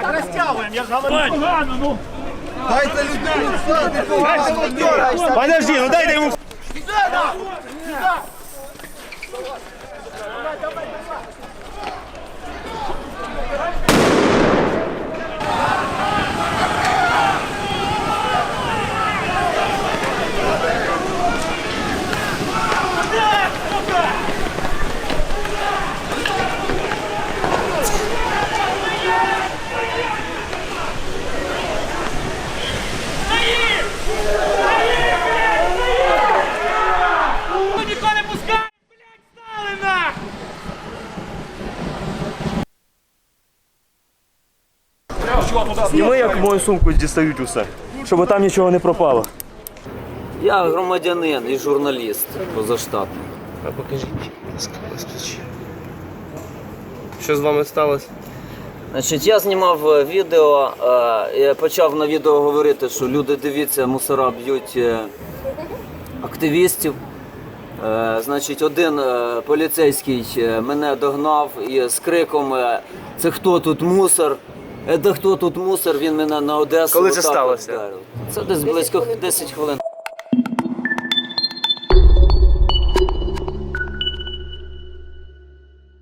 Так розтягуємо, я ж говорю. Погано, ну. Дайте людину стати, погано. Подожди, ну дайте йому. Зніми, як мою сумку дістають усе. Щоб там нічого не пропало. Я громадянин і журналіст позаштатний. А покажіть, будь. Що з вами сталося? Значить, я знімав е, відео, е, я почав на відео говорити, що люди дивіться, мусора б'ють е, активістів. Е, Значить, один е, поліцейський е, мене догнав і з криком е, Це хто тут мусор? Е, Де хто тут мусор? Він мене на Одесу. Коли це отак от сталося? вдарив. Це десь близько 10 хвилин.